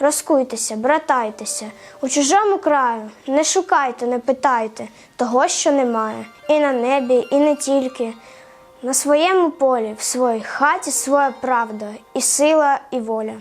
Розкуйтеся, братайтеся у чужому краю. Не шукайте, не питайте того, що немає, і на небі, і не тільки. На своєму полі, в своїй хаті своя правда, і сила, і воля.